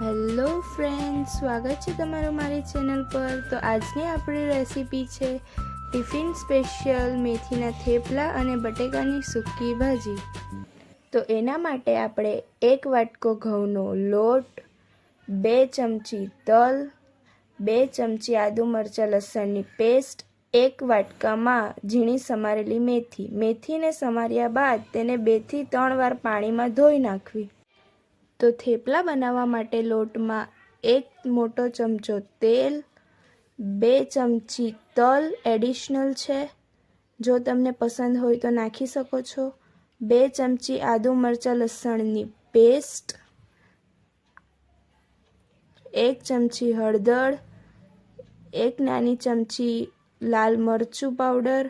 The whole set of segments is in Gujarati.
હેલો ફ્રેન્ડ સ્વાગત છે તમારું મારી ચેનલ પર. તો આજની આપણી રેસીપી છે ટિફિન સ્પેશિયલ મેથીના થેપલા અને બટેકાની સૂકી ભાજી. તો એના માટે આપણે એક વાટકો ઘઉંનો લોટ, બે ચમચી તલ, બે ચમચી આદુ મરચાં લસણની પેસ્ટ, એક વાટકામાં ઝીણી સમારેલી મેથી. મેથીને સમાર્યા બાદ તેને બેથી ત્રણ વાર પાણીમાં ધોઈ નાખવી. તો થેપલા બનાવવા માટે લોટમાં એક મોટો ચમચો તેલ, બે ચમચી તલ એડિશનલ છે. જો તમને પસંદ હોય તો નાખી શકો છો. બે ચમચી આદુ મરચાં લસણની પેસ્ટ, એક ચમચી હળદર, એક નાની ચમચી લાલ મરચું પાવડર,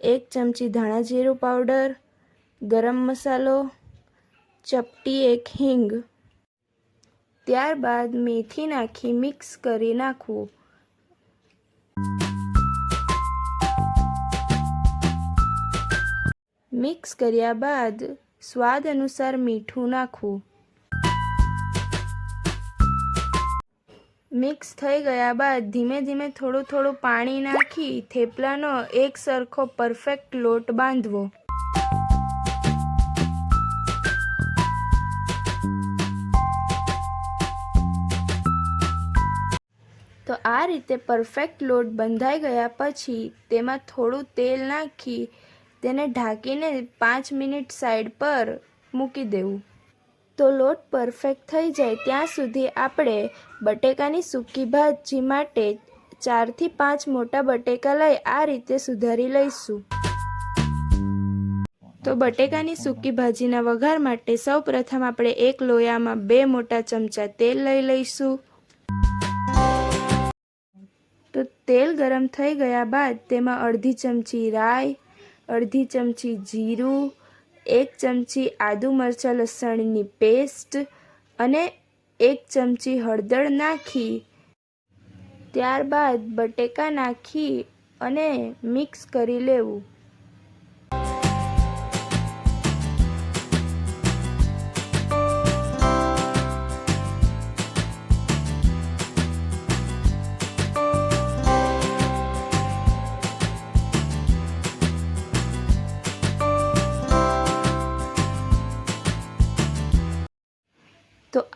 એક ચમચી ધાણા જીરું પાવડર, ગરમ મસાલો ચપટી એક હિંગ. ત્યારબાદ મેથી નાખી મિક્સ કરી નાખવું. મિક્સ કર્યા બાદ સ્વાદ અનુસાર મીઠું નાખવું. મિક્સ થઈ ગયા બાદ ધીમે ધીમે થોડું થોડું પાણી નાખી થેપલાનો એક સરખો પરફેક્ટ લોટ બાંધવો. તો આ રીતે પરફેક્ટ લોટ બંધાઈ ગયા પછી તેમાં થોડું તેલ નાખી તેને ઢાંકીને પાંચ મિનિટ સાઈડ પર મૂકી દેવું. તો લોટ પરફેક્ટ થઈ જાય ત્યાં સુધી આપણે બટેકાની સૂકી ભાજી માટે ચારથી પાંચ મોટા બટેકા લઈ આ રીતે સુધારી લઈશું. તો બટેકાની સૂકી ભાજીના વઘાર માટે સૌપ્રથમ આપણે એક લોયામાં બે મોટા ચમચા તેલ લઈ લઈશું. તો તેલ ગરમ થઈ ગયા બાદ તેમાં અડધી ચમચી રાઈ, અડધી ચમચી જીરું, એક ચમચી આદુ મરચાં લસણની પેસ્ટ અને એક ચમચી હળદર નાખી. ત્યારબાદ બટેકા નાખી અને મિક્સ કરી લેવું.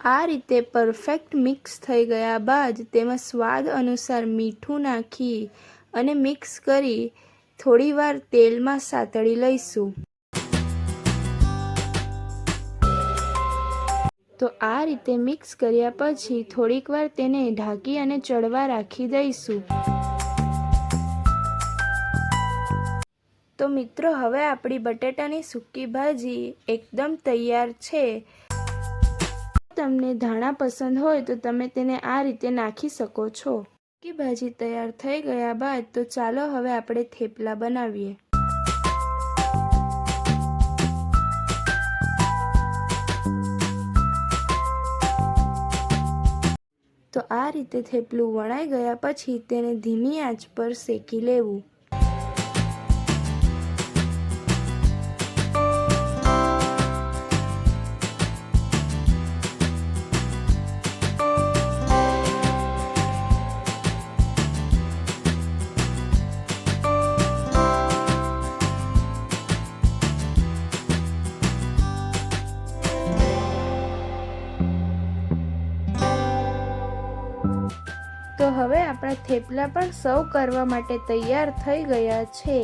આ રીતે પરફેક્ટ મિક્સ થઈ ગયા બાદ તેમાં સ્વાદ અનુસાર મીઠું નાખી અને મિક્સ કરી થોડીવાર તેલમાં સાતળી લઈશું. તો આ રીતે મિક્સ કર્યા પછી થોડીક વાર તેને ઢાંકી અને ચડવા રાખી દઈશું. તો મિત્રો, હવે આપણી બટેટાની સૂકી ભાજી એકદમ તૈયાર છે. તમને ધાણા પસંદ હોય તો તમે તેને આ રીતે નાખી શકો છો. કે ભાજી તૈયાર થઈ ગયા બાદ તો ચાલો હવે આપણે થેપલા બનાવીએ. તો આ રીતે થેપલું વણાઈ ગયા પછી તેને ધીમી આંચ પર શેકી લેવું. તો હવે આપણા થેપલા પણ સર્વ કરવા માટે તૈયાર થઈ ગયા છે.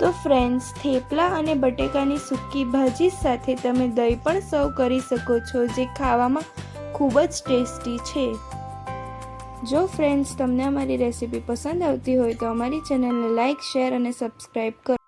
તો ફ્રેન્ડ્સ થેપલા અને બટેકાની સૂકી ભાજી સાથે તમે દહીં પણ સર્વ કરી શકો છો, જે ખાવામાં ખૂબ જ ટેસ્ટી છે. જો ફ્રેન્ડ્સ તમને અમારી રેસીપી પસંદ આવતી હોય તો અમારી ચેનલને લાઇક શેર અને સબસ્ક્રાઈબ કરો.